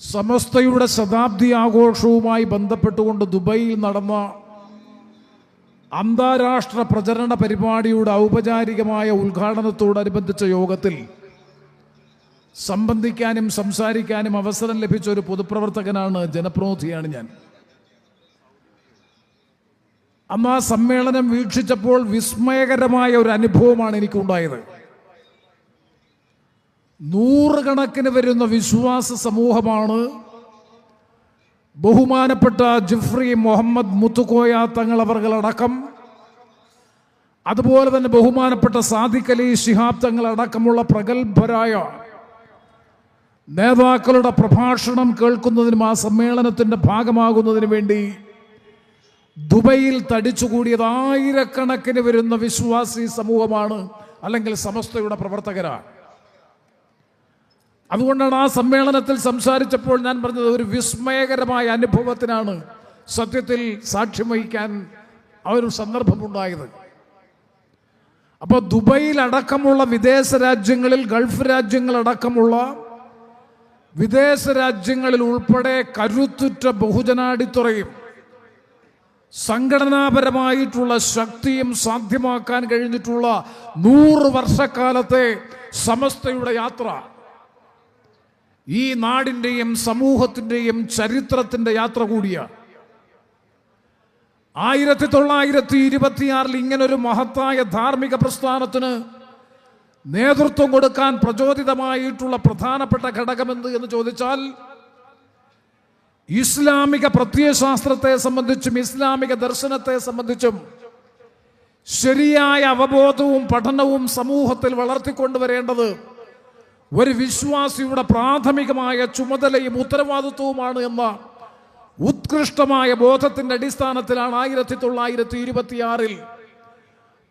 സമസ്തയുടെ ശതാബ്ദി ആഘോഷവുമായി ബന്ധപ്പെട്ടുകൊണ്ട് ദുബൈയിൽ നടന്ന അന്താരാഷ്ട്ര പ്രചരണ പരിപാടിയുടെ ഔപചാരികമായ ഉദ്ഘാടനത്തോടനുബന്ധിച്ച യോഗത്തിൽ സംബന്ധിക്കാനും സംസാരിക്കാനും അവസരം ലഭിച്ച ഒരു പൊതുപ്രവർത്തകനാണ് ജനപ്രതിനിധിയാണ് ഞാൻ. അന്ന് ആ സമ്മേളനം വീക്ഷിച്ചപ്പോൾ വിസ്മയകരമായ ഒരു അനുഭവമാണ് എനിക്കുണ്ടായത്. നൂറുകണക്കിന് വരുന്ന വിശ്വാസ സമൂഹമാണ്. ബഹുമാനപ്പെട്ട ജിഫ്രി മുഹമ്മദ് മുത്തുക്കോയ തങ്ങളവർകളടക്കം അതുപോലെ തന്നെ ബഹുമാനപ്പെട്ട സാദിഖ് അലി ശിഹാബ് തങ്ങളടക്കമുള്ള പ്രഗത്ഭരായ നേതാക്കളുടെ പ്രഭാഷണം കേൾക്കുന്നതിനും ആ സമ്മേളനത്തിന്റെ ഭാഗമാകുന്നതിനു വേണ്ടി ദുബൈയിൽ തടിച്ചുകൂടിയത് ആയിരക്കണക്കിന് വരുന്ന വിശ്വാസി സമൂഹമാണ് അല്ലെങ്കിൽ സമസ്തയുടെ പ്രവർത്തകരാണ്. അതുകൊണ്ടാണ് ആ സമ്മേളനത്തിൽ സംസാരിച്ചപ്പോൾ ഞാൻ പറഞ്ഞത് ഒരു വിസ്മയകരമായ അനുഭവത്തിനാണ് സത്യത്തിൽ സാക്ഷ്യം വഹിക്കാൻ ആ ഒരു സന്ദർഭമുണ്ടായത്. അപ്പോൾ ദുബൈയിൽ അടക്കമുള്ള വിദേശ രാജ്യങ്ങളിൽ ഗൾഫ് രാജ്യങ്ങളടക്കമുള്ള വിദേശ രാജ്യങ്ങളിൽ ഉൾപ്പെടെ കരുത്തുറ്റ ബഹുജനാടിത്തുറയും സംഘടനാപരമായിട്ടുള്ള ശക്തിയും സാധ്യമാക്കാൻ കഴിഞ്ഞിട്ടുള്ള നൂറ് വർഷക്കാലത്തെ സമസ്തയുടെ യാത്ര. ഈ നാടിന്റെയും സമൂഹത്തിന്റെയും ചരിത്രത്തിന്റെ യാത്ര കൂടിയാണ് ആയിരത്തി തൊള്ളായിരത്തി ഇരുപത്തിയാറിൽ ഇങ്ങനൊരു മഹത്തായ ധാർമ്മിക പ്രസ്ഥാനത്തിന് നേതൃത്വം കൊടുക്കാൻ പ്രചോദിതമായിട്ടുള്ള പ്രധാനപ്പെട്ട ഘടകമെന്ത് എന്ന് ചോദിച്ചാൽ ഇസ്ലാമിക പ്രത്യയശാസ്ത്രത്തെ സംബന്ധിച്ചും ഇസ്ലാമിക ദർശനത്തെ സംബന്ധിച്ചും ശരിയായ അവബോധവും പഠനവും സമൂഹത്തിൽ വളർത്തിക്കൊണ്ടുവരേണ്ടത് ഒരു വിശ്വാസിയുടെ പ്രാഥമികമായ ചുമതലയും ഉത്തരവാദിത്വവുമാണ് എന്ന ഉത്കൃഷ്ടമായ ബോധത്തിന്റെ അടിസ്ഥാനത്തിലാണ് ആയിരത്തി തൊള്ളായിരത്തി ഇരുപത്തിയാറിൽ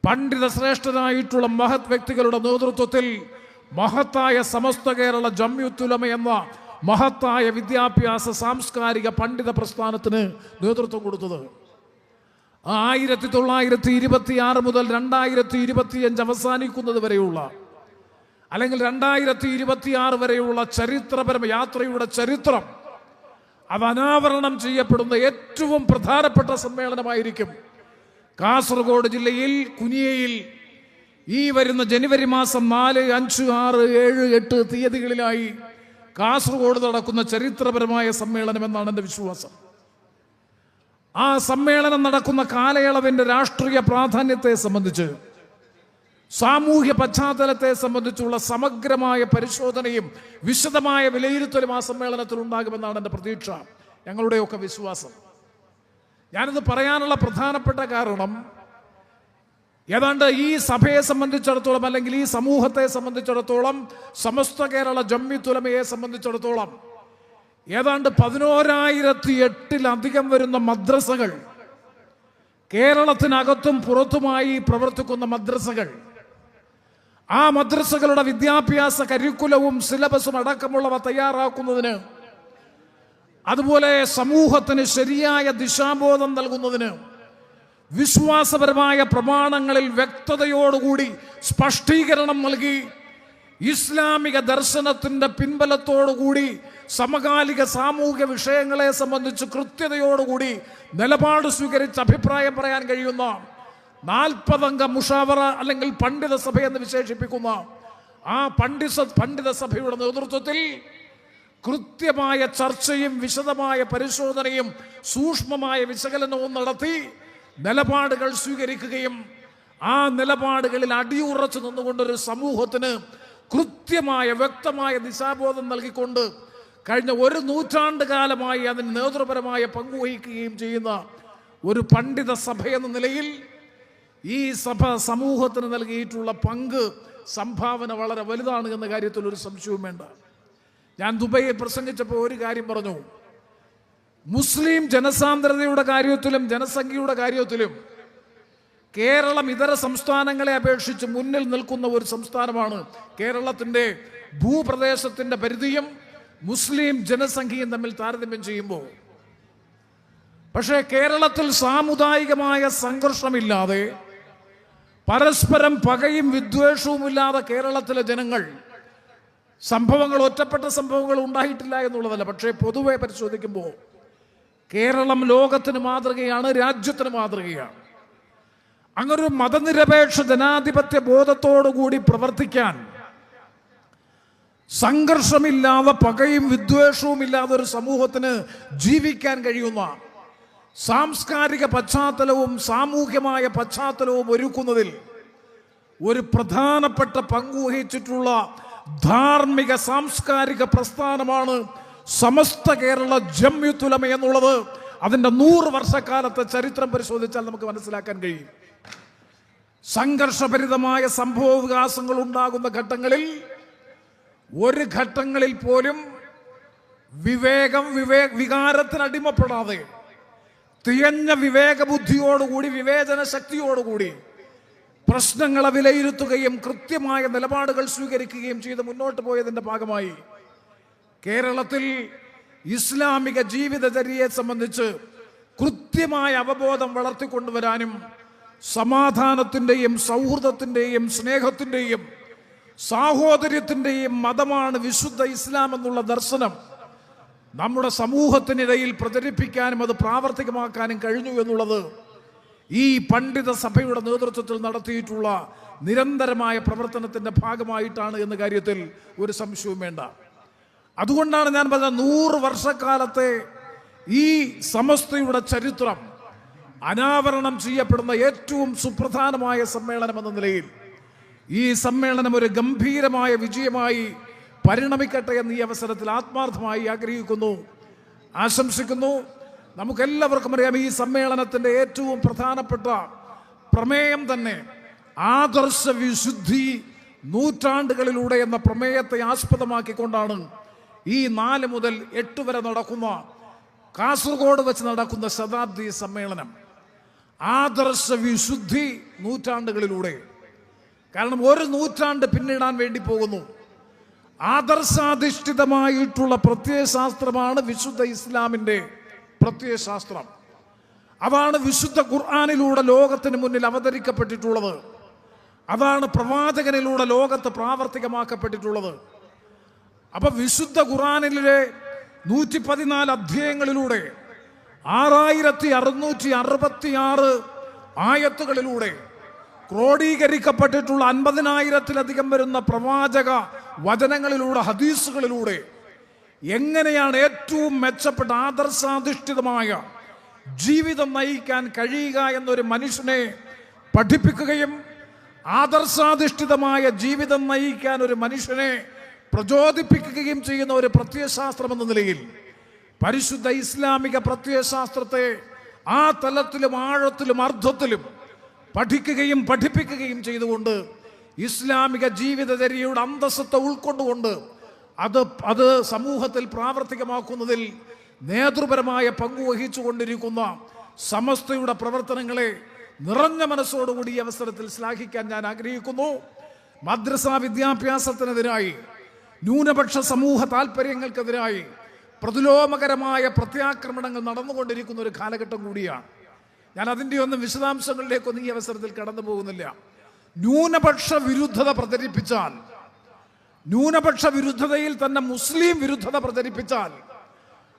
പണ്ഡിത ശ്രേഷ്ഠനായിട്ടുള്ള മഹത് വ്യക്തികളുടെ നേതൃത്വത്തിൽ മഹത്തായ സമസ്ത കേരള ജമ്യുത്തുലമ എന്ന മഹത്തായ വിദ്യാഭ്യാസ സാംസ്കാരിക പണ്ഡിത പ്രസ്ഥാനത്തിന് നേതൃത്വം കൊടുത്തത്. ആയിരത്തി തൊള്ളായിരത്തി ഇരുപത്തിയാറ് മുതൽ രണ്ടായിരത്തി ഇരുപത്തിയഞ്ച് അവസാനിക്കുന്നത് വരെയുള്ള അല്ലെങ്കിൽ രണ്ടായിരത്തി ഇരുപത്തിയാറ് വരെയുള്ള ചരിത്രപരമ യാത്രയുടെ ചരിത്രം അത് അനാവരണം ചെയ്യപ്പെടുന്ന ഏറ്റവും പ്രധാനപ്പെട്ട സമ്മേളനമായിരിക്കും. കാസർഗോഡ് ജില്ലയിൽ കുനിയയിൽ ഈ വരുന്ന ജനുവരി മാസം നാല് അഞ്ച് ആറ് ഏഴ് എട്ട് തീയതികളിലായി കാസർഗോഡ് നടക്കുന്ന ചരിത്രപരമായ സമ്മേളനം എന്നാണ് എന്റെ വിശ്വാസം. ആ സമ്മേളനം നടക്കുന്ന കാലയളവിന്റെ രാഷ്ട്രീയ പ്രാധാന്യത്തെ സംബന്ധിച്ച് സാമൂഹ്യ പശ്ചാത്തലത്തെ സംബന്ധിച്ചുള്ള സമഗ്രമായ പരിശോധനയും വിശദമായ വിലയിരുത്തലും ആ സമ്മേളനത്തിൽ ഉണ്ടാകുമെന്നാണ് എന്റെ പ്രതീക്ഷ. ഞങ്ങളുടെയൊക്കെ വിശ്വാസം. ഞാനിത് പറയാനുള്ള പ്രധാനപ്പെട്ട കാരണം ഏതാണ്ട് ഈ സഭയെ സംബന്ധിച്ചിടത്തോളം അല്ലെങ്കിൽ ഈ സമൂഹത്തെ സംബന്ധിച്ചിടത്തോളം സമസ്ത കേരള ജമ്മിത്തുലമയെ സംബന്ധിച്ചിടത്തോളം ഏതാണ്ട് പതിനോരായിരത്തി എട്ടിലധികം വരുന്ന മദ്രസകൾ കേരളത്തിനകത്തും പുറത്തുമായി പ്രവർത്തിക്കുന്ന മദ്രസകൾ ആ മദ്രസകളുടെ വിദ്യാഭ്യാസ കരിക്കുലവും സിലബസും അടക്കമുള്ളവ തയ്യാറാക്കുന്നതിന് അതുപോലെ സമൂഹത്തിന് ശരിയായ ദിശാബോധം നൽകുന്നതിന് വിശ്വാസപരമായ പ്രമാണങ്ങളിൽ വ്യക്തതയോടുകൂടി സ്പഷ്ടീകരണം നൽകി ഇസ്ലാമിക ദർശനത്തിന്റെ പിൻബലത്തോടുകൂടി സമകാലിക സാമൂഹിക വിഷയങ്ങളെ സംബന്ധിച്ച് കൃത്യതയോടുകൂടി നിലപാട് സ്വീകരിച്ച് അഭിപ്രായം പറയാൻ കഴിയുന്ന നാൽപ്പതംഗ മുഷാവറ അല്ലെങ്കിൽ പണ്ഡിത സഭ എന്ന് വിശേഷിപ്പിക്കുന്ന ആ പണ്ഡിത പണ്ഡിത സഭയുടെ നേതൃത്വത്തിൽ കൃത്യമായ ചർച്ചയും വിശദമായ പരിശോധനയും സൂക്ഷ്മമായ വിശകലനവും നടത്തി നിലപാടുകൾ സ്വീകരിക്കുകയും ആ നിലപാടുകളിൽ അടിയുറച്ചു നിന്നുകൊണ്ടൊരു സമൂഹത്തിന് കൃത്യമായ വ്യക്തമായ ദിശാബോധം നൽകിക്കൊണ്ട് കഴിഞ്ഞ ഒരു നൂറ്റാണ്ട് കാലമായി അതിന് നേതൃപരമായ പങ്കുവഹിക്കുകയും ചെയ്യുന്ന ഒരു പണ്ഡിത സഭ എന്ന നിലയിൽ ഈ സഭ സമൂഹത്തിന് നൽകിയിട്ടുള്ള പങ്ക് സംഭാവന വളരെ വലുതാണ് എന്ന കാര്യത്തിൽ ഒരു സംശയവും വേണ്ട. ഞാൻ ദുബൈയിൽ പ്രസംഗിച്ചപ്പോൾ ഒരു കാര്യം പറഞ്ഞു. മുസ്ലിം ജനസാന്ദ്രതയുടെ കാര്യത്തിലും ജനസംഖ്യയുടെ കാര്യത്തിലും കേരളം ഇതര സംസ്ഥാനങ്ങളെ അപേക്ഷിച്ച് മുന്നിൽ നിൽക്കുന്ന ഒരു സംസ്ഥാനമാണ് കേരളത്തിന്റെ ഭൂപ്രദേശത്തിന്റെ പരിധിയും മുസ്ലിം ജനസംഖ്യയും തമ്മിൽ താരതമ്യം ചെയ്യുമ്പോൾ. പക്ഷേ കേരളത്തിൽ സാമുദായികമായ സംഘർഷമില്ലാതെ പരസ്പരം പകയും വിദ്വേഷവുമില്ലാതെ കേരളത്തിലെ ജനങ്ങൾ സംഭവങ്ങൾ ഒറ്റപ്പെട്ട സംഭവങ്ങൾ ഉണ്ടായിട്ടില്ല എന്നുള്ളതല്ല. പക്ഷേ പൊതുവെ പരിശോധിക്കുമ്പോൾ കേരളം ലോകത്തിന് മാതൃകയാണ് രാജ്യത്തിന് മാതൃകയാണ്. അങ്ങനൊരു മതനിരപേക്ഷ ജനാധിപത്യ ബോധത്തോടുകൂടി പ്രവർത്തിക്കാൻ സംഘർഷമില്ലാതെ പകയും വിദ്വേഷവും ഇല്ലാതെ ഒരു സമൂഹത്തിന് ജീവിക്കാൻ കഴിയുന്ന സാംസ്കാരിക പശ്ചാത്തലവും സാമൂഹ്യമായ പശ്ചാത്തലവും ഒരുക്കുന്നതിൽ ഒരു പ്രധാനപ്പെട്ട പങ്കുവഹിച്ചിട്ടുള്ള ധാർമ്മിക സാംസ്കാരിക പ്രസ്ഥാനമാണ് സമസ്ത കേരള ജമ്യുത്തുലമ എന്നുള്ളത്. അതിന്റെ നൂറ് വർഷക്കാലത്തെ ചരിത്രം പരിശോധിച്ചാൽ നമുക്ക് മനസ്സിലാക്കാൻ കഴിയും. സംഘർഷഭരിതമായ സംഭവ വികാസങ്ങൾ ഉണ്ടാകുന്ന ഘട്ടങ്ങളിൽ ഒരു ഘട്ടങ്ങളിൽ പോലും വിവേകം വിവേ വികാരത്തിന് അടിമപ്പെടാതെ തികഞ്ഞ വിവേകബുദ്ധിയോടുകൂടി വിവേചന ശക്തിയോടുകൂടി പ്രശ്നങ്ങളെ വിലയിരുത്തുകയും കൃത്യമായ നിലപാടുകൾ സ്വീകരിക്കുകയും ചെയ്ത് മുന്നോട്ട് പോയതിന്റെ ഭാഗമായി കേരളത്തിൽ ഇസ്ലാമിക ജീവിതചര്യയെ സംബന്ധിച്ച് കൃത്യമായ അവബോധം വളർത്തിക്കൊണ്ടുവരാനും സമാധാനത്തിന്റെയും സൗഹൃദത്തിന്റെയും സ്നേഹത്തിന്റെയും സാഹോദര്യത്തിന്റെയും മതമാണ് വിശുദ്ധ ഇസ്ലാം എന്നുള്ള ദർശനം നമ്മുടെ സമൂഹത്തിനിടയിൽ പ്രചരിപ്പിക്കാനും അത് പ്രാവർത്തികമാക്കാനും കഴിഞ്ഞു എന്നുള്ളത് ഈ പണ്ഡിത സഭയുടെ നേതൃത്വത്തിൽ നടത്തിയിട്ടുള്ള നിരന്തരമായ പ്രവർത്തനത്തിന്റെ ഭാഗമായിട്ടാണ് എന്ന കാര്യത്തിൽ ഒരു സംശയവും വേണ്ട. അതുകൊണ്ടാണ് ഞാൻ പറഞ്ഞ നൂറ് വർഷക്കാലത്തെ ഈ സമസ്തയുടെ ചരിത്രം അനാവരണം ചെയ്യപ്പെടുന്ന ഏറ്റവും സുപ്രധാനമായ സമ്മേളനം എന്ന നിലയിൽ ഈ സമ്മേളനം ഒരു ഗംഭീരമായ വിജയമായി പരിണമിക്കട്ടെ എന്ന് ഈ അവസരത്തിൽ ആത്മാർത്ഥമായി ആഗ്രഹിക്കുന്നു. ആശംസിക്കുന്നു. നമുക്കെല്ലാവർക്കും അറിയാം ഈ സമ്മേളനത്തിന്റെ ഏറ്റവും പ്രധാനപ്പെട്ട പ്രമേയം തന്നെ ആദർശ വിശുദ്ധി നൂറ്റാണ്ടുകളിലൂടെ എന്ന പ്രമേയത്തെ ആസ്പദമാക്കിക്കൊണ്ടാണ് ഈ നാല് മുതൽ എട്ട് വരെ നടക്കുന്ന കാസർഗോഡ് വെച്ച് നടക്കുന്ന ശതാബ്ദി സമ്മേളനം. ആദർശ വിശുദ്ധി നൂറ്റാണ്ടുകളിലൂടെ. കാരണം ഒരു നൂറ്റാണ്ട് പിന്നിടാൻ വേണ്ടി പോകുന്നു. ആദർശാധിഷ്ഠിതമായിട്ടുള്ള പ്രത്യയശാസ്ത്രമാണ് വിശുദ്ധ ഇസ്ലാമിന്റെ പ്രത്യയശാസ്ത്രം അതാണ് വിശുദ്ധ ഖുർആാനിലൂടെ ലോകത്തിന് മുന്നിൽ അവതരിക്കപ്പെട്ടിട്ടുള്ളത്. അതാണ് പ്രവാചകനിലൂടെ ലോകത്ത് പ്രാവർത്തികമാക്കപ്പെട്ടിട്ടുള്ളത്. അപ്പൊ വിശുദ്ധ ഖുറാനിലെ നൂറ്റി പതിനാല് അധ്യായങ്ങളിലൂടെ ആറായിരത്തി അറുന്നൂറ്റി അറുപത്തി ആറ് ആയത്തുകളിലൂടെ ക്രോഡീകരിക്കപ്പെട്ടിട്ടുള്ള അൻപതിനായിരത്തിലധികം വരുന്ന പ്രവാചക വചനങ്ങളിലൂടെ ഹദീസുകളിലൂടെ എങ്ങനെയാണ് ഏറ്റവും മെച്ചപ്പെട്ട ആദർശാധിഷ്ഠിതമായ ജീവിതം നയിക്കാൻ കഴിയുക എന്നൊരു മനുഷ്യനെ പഠിപ്പിക്കുകയും ആദർശാധിഷ്ഠിതമായ ജീവിതം നയിക്കാൻ ഒരു മനുഷ്യനെ പ്രചോദിപ്പിക്കുകയും ചെയ്യുന്ന ഒരു പ്രത്യയശാസ്ത്രം എന്ന നിലയിൽ പരിശുദ്ധ ഇസ്ലാമിക പ്രത്യയശാസ്ത്രത്തെ ആ തലത്തിലും ആഴത്തിലും അർത്ഥത്തിലും പഠിക്കുകയും പഠിപ്പിക്കുകയും ചെയ്തുകൊണ്ട് ഇസ്ലാമിക ജീവിതചര്യയുടെ അന്തസ്സത്തെ ഉൾക്കൊണ്ടുകൊണ്ട് അത് അത് സമൂഹത്തിൽ പ്രാവർത്തികമാക്കുന്നതിൽ നേതൃപരമായ പങ്ക് വഹിച്ചുകൊണ്ടിരിക്കുന്ന സമസ്തയുടെ പ്രവർത്തനങ്ങളെ നിറഞ്ഞ മനസ്സോടുകൂടി ഈ അവസരത്തിൽ ശ്ലാഘിക്കാൻ ഞാൻ ആഗ്രഹിക്കുന്നു. മദ്രസ വിദ്യാഭ്യാസത്തിനെതിരായി ന്യൂനപക്ഷ സമൂഹ താല്പര്യങ്ങൾക്കെതിരായി പ്രതിലോമകരമായ പ്രത്യാക്രമണങ്ങൾ നടന്നുകൊണ്ടിരിക്കുന്ന ഒരു കാലഘട്ടം കൂടിയാണ്. ഞാൻ അതിന്റെ ഒന്നും വിശദാംശങ്ങളിലേക്കൊന്നും ഈ അവസരത്തിൽ കടന്നു പോകുന്നില്ല ന്യൂനപക്ഷ വിരുദ്ധത പ്രചരിപ്പിച്ചാൽ ന്യൂനപക്ഷ വിരുദ്ധതയിൽ തന്നെ മുസ്ലിം വിരുദ്ധത പ്രചരിപ്പിച്ചാൽ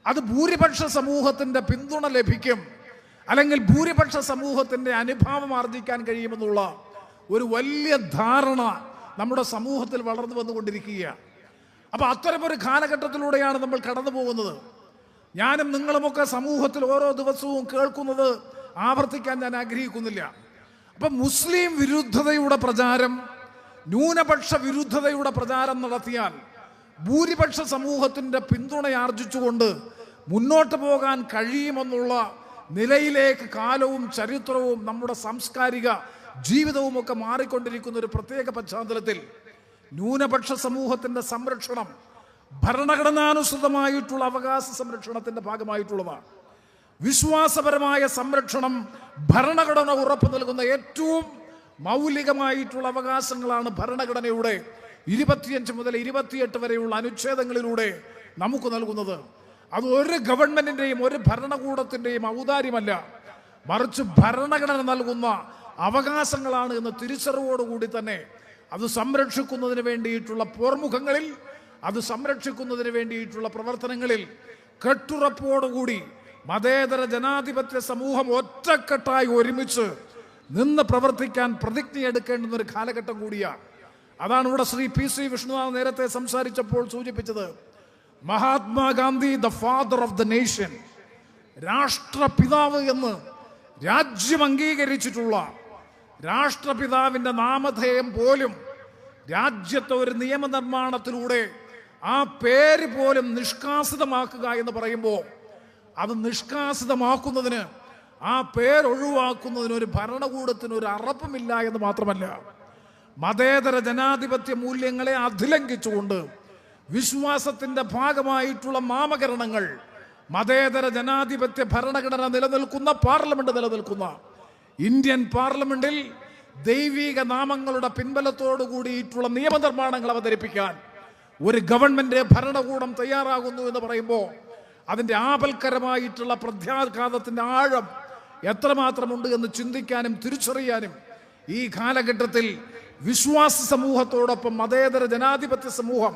അത് ഭൂരിപക്ഷ സമൂഹത്തിന്റെ പിന്തുണ ലഭിക്കും. അല്ലെങ്കിൽ ഭൂരിപക്ഷ സമൂഹത്തിന്റെ അനുഭാവം ആർജിക്കാൻ കഴിയുമെന്നുള്ള ഒരു വലിയ ധാരണ നമ്മുടെ സമൂഹത്തിൽ വളർന്നു വന്നുകൊണ്ടിരിക്കുകയാണ്. അപ്പൊ അത്തരമൊരു കാലഘട്ടത്തിലൂടെയാണ് നമ്മൾ കടന്നു പോകുന്നത് ഞാനും നിങ്ങളുമൊക്കെ സമൂഹത്തിൽ ഓരോ ദിവസവും കേൾക്കുന്നത് ആവർത്തിക്കാൻ ഞാൻ ആഗ്രഹിക്കുന്നില്ല. അപ്പൊ മുസ്ലിം വിരുദ്ധതയുടെ പ്രചാരം ന്യൂനപക്ഷ വിരുദ്ധതയുടെ പ്രചാരം നടത്തിയാൽ ഭൂരിപക്ഷ സമൂഹത്തിന്റെ പിന്തുണ ആർജിച്ചുകൊണ്ട് മുന്നോട്ട് പോകാൻ കഴിയുമെന്നുള്ള നിലയിലേക്ക് കാലവും ചരിത്രവും നമ്മുടെ സാംസ്കാരിക ജീവിതവും ഒക്കെ മാറിക്കൊണ്ടിരിക്കുന്ന ഒരു പ്രത്യേക പശ്ചാത്തലത്തിൽ ന്യൂനപക്ഷ സമൂഹത്തിന്റെ സംരക്ഷണം ഭരണഘടനാനുസൃതമായിട്ടുള്ള അവകാശ സംരക്ഷണത്തിന്റെ ഭാഗമായിട്ടുള്ളതാണ്. വിശ്വാസപരമായ സംരക്ഷണം ഭരണഘടന ഉറപ്പു നൽകുന്ന ഏറ്റവും മൗലികമായിട്ടുള്ള അവകാശങ്ങളാണ് ഭരണഘടനയുടെ ഇരുപത്തിയഞ്ച് മുതൽ ഇരുപത്തിയെട്ട് വരെയുള്ള അനുച്ഛേദങ്ങളിലൂടെ നമുക്ക് നൽകുന്നത്. അത് ഒരു ഗവൺമെന്റിന്റെയും ഒരു ഭരണകൂടത്തിന്റെയും ഔദാര്യമല്ല. മറിച്ച് ഭരണഘടന നൽകുന്ന അവകാശങ്ങളാണ് എന്ന് തിരിച്ചറിവോടുകൂടി തന്നെ അത് സംരക്ഷിക്കുന്നതിന് വേണ്ടിയിട്ടുള്ള പോർമുഖങ്ങളിൽ അത് സംരക്ഷിക്കുന്നതിന് വേണ്ടിയിട്ടുള്ള പ്രവർത്തനങ്ങളിൽ കെട്ടുറപ്പോടുകൂടി മതേതര ജനാധിപത്യ സമൂഹം ഒറ്റക്കെട്ടായി ഒരുമിച്ച് നിന്ന് പ്രവർത്തിക്കാൻ പ്രതിജ്ഞ പ്രതിജ്ഞയെടുക്കേണ്ടുന്ന ഒരു കാലഘട്ടം കൂടിയാണ്. അതാണ് ഇവിടെ ശ്രീ പി സി വിഷ്ണുനാഥ് നേരത്തെ സംസാരിച്ചപ്പോൾ സൂചിപ്പിച്ചത്. Mahatma Gandhi the father of the nation രാഷ്ട്രപിതാവ് എന്ന് രാജ്യം അംഗീകരിച്ചിട്ടുള്ള രാഷ്ട്രപിതാവിന്റെ നാമധേയം പോലും രാജ്യത്തെ ഒരു നിയമനിർമ്മാണത്തിലൂടെ ആ പേര് പോലും നിഷ്കാസിതമാക്കുക എന്ന് പറയുമ്പോൾ അത് നിഷ്കാസിതമാക്കുന്നതിന് ആ പേരൊഴിവാക്കുന്നതിന് ഒരു ഭരണകൂടത്തിന് ഒരു അറപ്പുമില്ല എന്ന് മാത്രമല്ല. മതേതര ജനാധിപത്യ മൂല്യങ്ങളെ അധിലംഘിച്ചുകൊണ്ട് വിശ്വാസത്തിന്റെ ഭാഗമായിട്ടുള്ള മാമകരണങ്ങൾ മതേതര ജനാധിപത്യ ഭരണഘടന നിലനിൽക്കുന്ന പാർലമെന്റ് നിലനിൽക്കുന്ന ഇന്ത്യൻ പാർലമെന്റിൽ ദൈവിക നാമങ്ങളുടെ പിൻബലത്തോടു കൂടിയിട്ടുള്ള നിയമനിർമ്മാണങ്ങൾ അവതരിപ്പിക്കാൻ ഒരു ഗവൺമെന്റ് ഭരണകൂടം തയ്യാറാകുന്നു എന്ന് പറയുമ്പോൾ അതിന്റെ ആപൽക്കരമായിട്ടുള്ള പ്രത്യാഘാതത്തിന്റെ ആഴം എത്രമാത്രമുണ്ട് എന്ന് ചിന്തിക്കാനും തിരിച്ചറിയാനും ഈ കാലഘട്ടത്തിൽ വിശ്വാസ സമൂഹത്തോടൊപ്പം മതേതര ജനാധിപത്യ സമൂഹം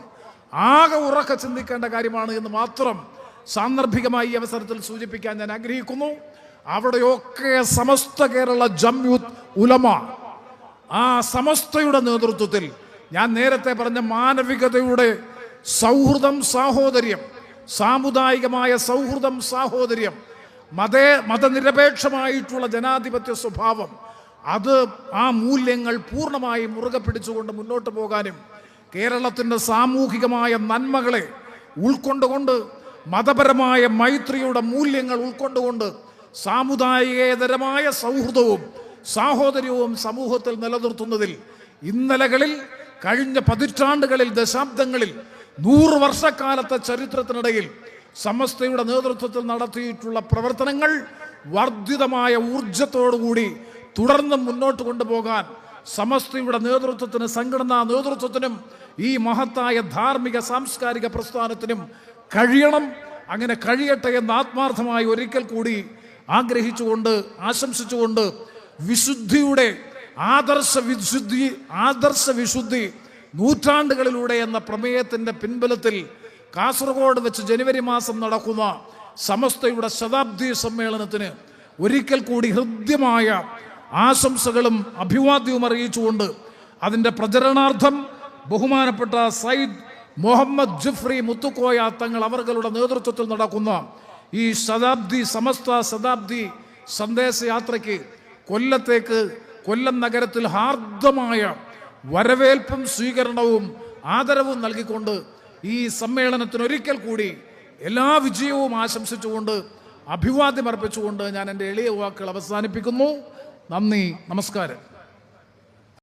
ആകെ ഉറക്ക ചിന്തിക്കേണ്ട കാര്യമാണ് എന്ന് മാത്രം സാന്ദർഭികമായി ഈ അവസരത്തിൽ സൂചിപ്പിക്കാൻ ഞാൻ ആഗ്രഹിക്കുന്നു. അവിടെയൊക്കെ സമസ്ത കേരള ജംയൂത്ത് ഉലമ. ആ സമസ്തയുടെ നേതൃത്വത്തിൽ ഞാൻ നേരത്തെ പറഞ്ഞ മാനവികതയുടെ സൗഹൃദം സാഹോദര്യം സാമുദായികമായ സൗഹൃദം സാഹോദര്യം മതേ മതനിരപേക്ഷമായിട്ടുള്ള ജനാധിപത്യ സ്വഭാവം അത് ആ മൂല്യങ്ങൾ പൂർണമായി മുറുകെ പിടിച്ചുകൊണ്ട് മുന്നോട്ട് പോകാനും കേരളത്തിന്റെ സാമൂഹികമായ നന്മകളെ ഉൾക്കൊണ്ടുകൊണ്ട് മതപരമായ മൈത്രിയുടെ മൂല്യങ്ങൾ ഉൾക്കൊണ്ടുകൊണ്ട് സാമുദായികേതരമായ സൗഹൃദവും സാഹോദര്യവും സമൂഹത്തിൽ നിലനിർത്തുന്നതിൽ ഇന്നലകളിൽ കഴിഞ്ഞ പതിറ്റാണ്ടുകളിൽ ദശാബ്ദങ്ങളിൽ നൂറ് വർഷക്കാലത്തെ ചരിത്രത്തിനിടയിൽ സമസ്തയുടെ നേതൃത്വത്തിൽ നടത്തിയിട്ടുള്ള പ്രവർത്തനങ്ങൾ വർദ്ധിതമായ ഊർജത്തോടുകൂടി തുടർന്ന് മുന്നോട്ട് കൊണ്ടുപോകാൻ സമസ്തയുടെ നേതൃത്വത്തിന് സംഘടനാ നേതൃത്വത്തിനും ഈ മഹത്തായ ധാർമ്മിക സാംസ്കാരിക പ്രസ്ഥാനത്തിനും കഴിയണം. അങ്ങനെ കഴിയട്ടെ എന്ന് ആത്മാർത്ഥമായി ഒരിക്കൽ കൂടി ആഗ്രഹിച്ചുകൊണ്ട് ആശംസിച്ചുകൊണ്ട് വിശുദ്ധിയുടെ ആദർശ വിശുദ്ധി ആദർശ വിശുദ്ധി നൂറ്റാണ്ടുകളിലൂടെ എന്ന പ്രമേയത്തിന്റെ പിൻബലത്തിൽ കാസർഗോഡ് വെച്ച് ജനുവരി മാസം നടക്കുന്ന സമസ്തയുടെ ശതാബ്ദി സമ്മേളനത്തിന് ഒരിക്കൽ കൂടി ഹൃദ്യമായ ആശംസകളും അഭിവാദ്യവും അറിയിച്ചുകൊണ്ട് അതിന്റെ പ്രചരണാർത്ഥം ബഹുമാനപ്പെട്ട സയ്യിദ് മുഹമ്മദ് ജുഫ്രി മുത്തുക്കോയ തങ്ങൾ അവർകളുടെ നേതൃത്വത്തിൽ നടക്കുന്ന ഈ ശതാബ്ദി സമസ്ത ശതാബ്ദി സന്ദേശയാത്രയ്ക്ക് കൊല്ലത്തേക്ക് കൊല്ലം നഗരത്തിൽ ഹാർദമായ വരവേൽപ്പും സ്വീകരണവും ആദരവും നൽകിക്കൊണ്ട് ഈ സമ്മേളനത്തിന് ഒരിക്കൽ കൂടി എല്ലാ വിജയവും ആശംസിച്ചുകൊണ്ട് അഭിവാദ്യം അർപ്പിച്ചുകൊണ്ട് ഞാൻ എന്റെ എളിയ വാക്കുകൾ അവസാനിപ്പിക്കുന്നു. നന്ദി നമസ്കാരം.